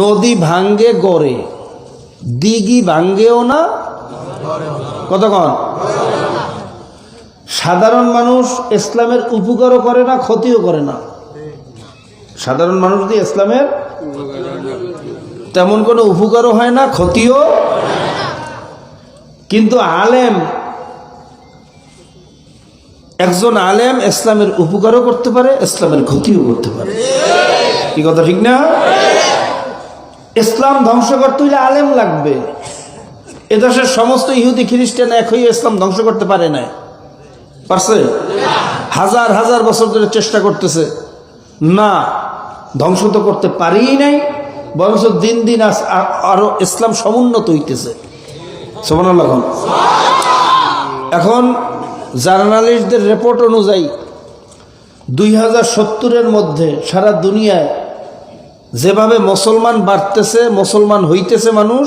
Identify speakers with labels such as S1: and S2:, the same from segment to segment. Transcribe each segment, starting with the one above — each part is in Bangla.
S1: নদী ভাঙ্গে গড়ে, দিঘি ভাঙ্গেও না, কতক্ষণ? সাধারণ মানুষ ইসলামের উপকারও করে না, ক্ষতিও করে না। সাধারণ মানুষ দিয়ে ইসলামের তেমন কোনো উপকারও হয় না, ক্ষতিও কিন্তু আলেম, একজন আলেম ইসলামের উপকারও করতে পারে, ইসলামের ক্ষতিও করতে পারে। কি কথা, ঠিক না? ইসলাম ধ্বংস করতে হইলে আলেম লাগবে। এদেশের সমস্ত ইহুদি, খ্রিস্টান এক হয়ে ইসলাম ধ্বংস করতে পারে না পারছে? হাজার হাজার বছর ধরে চেষ্টা করতেছে। না, ধ্বংস তো করতে পারিই নাই, বরঞ্চ দিন দিন আরও ইসলাম সমুন্নত হইতেছে। এখন। জার্নালিস্টদের রিপোর্ট অনুযায়ী দুই হাজার সত্তরের মধ্যে সারা দুনিয়ায় যেভাবে মুসলমান বাড়তেছে, মুসলমান হইতেছে মানুষ,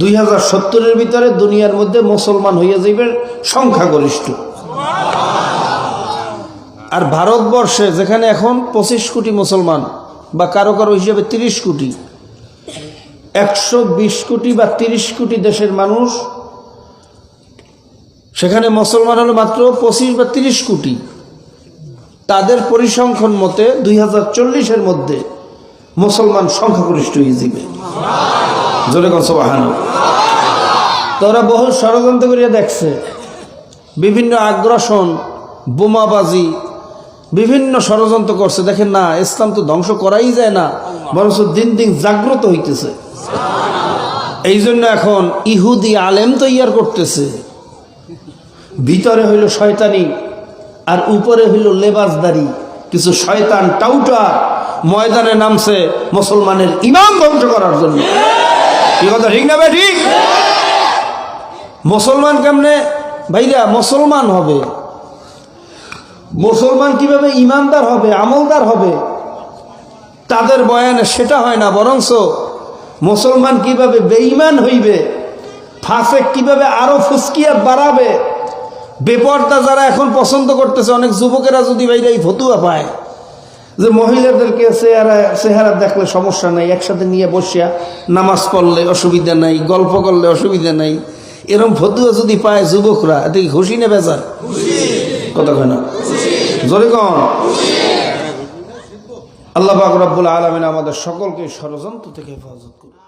S1: দুই হাজার সত্তরের ভিতরে দুনিয়ার মধ্যে মুসলমান হইয়া যাইবে সংখ্যাগরিষ্ঠ। আর ভারতবর্ষে যেখানে এখন পঁচিশ কোটি মুসলমান বা কারও কারও হিসেবে তিরিশ কোটি, একশো বিশ কোটি বা তিরিশ কোটি দেশের মানুষ, সেখানে মুসলমান হলো মাত্র পঁচিশ বা তিরিশ কোটি। তাদের পরিসংখ্যান মতে দুই হাজার চল্লিশের মধ্যে মুসলমান সংখ্যাগরিষ্ঠ হয়ে যাবে। জোরে কন বাহানো তোরা বহু ষড়যন্ত্র করিয়া দেখছে। বিভিন্ন আগ্রাসন, বোমাবাজি, বিভিন্ন ষড়যন্ত্র করছে। দেখেন না, ইসলাম তো ধ্বংস করাই যায় না, বরঞ্চ দিন দিন জাগ্রত হইতেছে। এই জন্য এখন ইহুদি আলেম তৈয়ার করতেছে। ভিতরে হইল শয়তানি, আর উপরে হইল লেবাসদারি। কিছু শয়তান টাউটা ময়দানে নামছে মুসলমানের ইমাম ধ্বংস করার জন্য। কি কথা ঠিক না ভাই ঠিক? মুসলমান কেমনে? ভাইরা, মুসলমান হবে। মুসলমান কীভাবে ইমানদার হবে, আমলদার হবে? তাদের বয়ানে সেটা হয় না বরংস মুসলমান কীভাবে বেঈমান হইবে, ফাসেক কীভাবে আরও ফুসকিয়া বাড়াবে, বেপর্দা যারা এখন পছন্দ করতেছে, অনেক যুবকেরা যদি ভাইরা এই ফতুয়া পায় যে মহিলাদেরকে চেহারা চেহারা দেখলে সমস্যা নাই, একসাথে নিয়ে বসিয়া নামাজ পড়লে অসুবিধা নাই, গল্প করলে অসুবিধা নাই। এরম ফতুয়া যদি পায় যুবকরা এতে কি খুশি নেবে বেজার? কথা কয় না। জোরে কন। আল্লাহ পাক আলমিন আমাদের সকলকে ষড়যন্ত্র থেকে হেফাজত করুন।